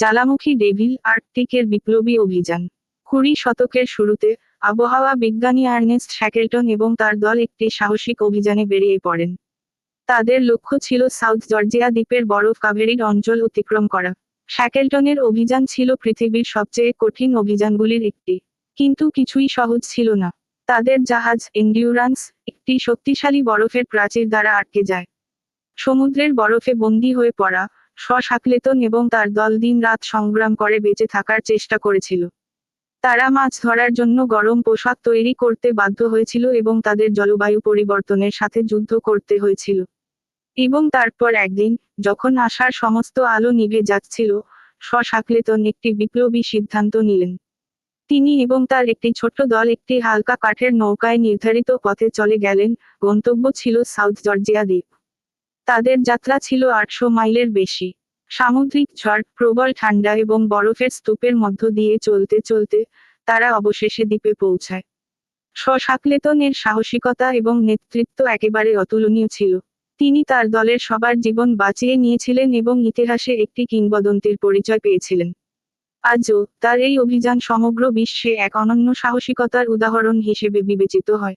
জ্বালামুখী devil আর্কটিকের বিপ্লবী অভিযান। কুড়ি শতকের শুরুতে, আবহাওয়া বিজ্ঞানী আর্নেস্ট শ্যাকেলটন এবং তার দল একটি সাহসিক অভিযানে বেরিয়ে পড়েন। তাদের লক্ষ্য ছিল সাউথ জর্জিয়া দ্বীপের বরফ কাভেরির অঞ্চল অতিক্রম করা। শ্যাকেলটনের অভিযান ছিল পৃথিবীর সবচেয়ে কঠিন অভিযানগুলির একটি। কিন্তু কিছুই সহজ ছিল না। তাদের জাহাজ এন্ডিউরান্স, একটি শক্তিশালী বরফের প্রাচীর দ্বারা আটকে যায়। সমুদ্রের বরফে বন্দী হয়ে পড়া স্বশাকলেতন এবং তার দল দিন রাত সংগ্রাম করে বেঁচে থাকার চেষ্টা করেছিল। তারা মাছ ধরার জন্য গরম পোশাক তৈরি করতে বাধ্য হয়েছিল এবং তাদের জলবায়ু পরিবর্তনের সাথে যুদ্ধ করতে হয়েছিল। এবং তারপর একদিন, যখন আশার সমস্ত আলো নিভে যাচ্ছিল স্বশাকলেতন একটি বিপ্লবী সিদ্ধান্ত নিলেন। তিনি এবং তার একটি ছোট্ট দল একটি হালকা কাঠের নৌকায় নির্ধারিত পথে চলে গেলেন, গন্তব্য ছিল সাউথ জর্জিয়া দ্বীপ। তাদের যাত্রা ছিল আটশো মাইলের বেশি। সামুদ্রিক ঝড়, প্রবল ঠান্ডা এবং বরফের স্তূপের মধ্য দিয়ে চলতে চলতে তারা অবশেষে দ্বীপে পৌঁছায়। স্বশাকলেতনের সাহসিকতা এবং নেতৃত্ব একেবারে অতুলনীয় ছিল। তিনি তার দলের সবার জীবন বাঁচিয়ে নিয়েছিলেন এবং ইতিহাসে একটি কিংবদন্তির পরিচয় পেয়েছিলেন। আজও তার এই অভিযান সমগ্র বিশ্বে এক অনন্য সাহসিকতার উদাহরণ হিসেবে বিবেচিত হয়।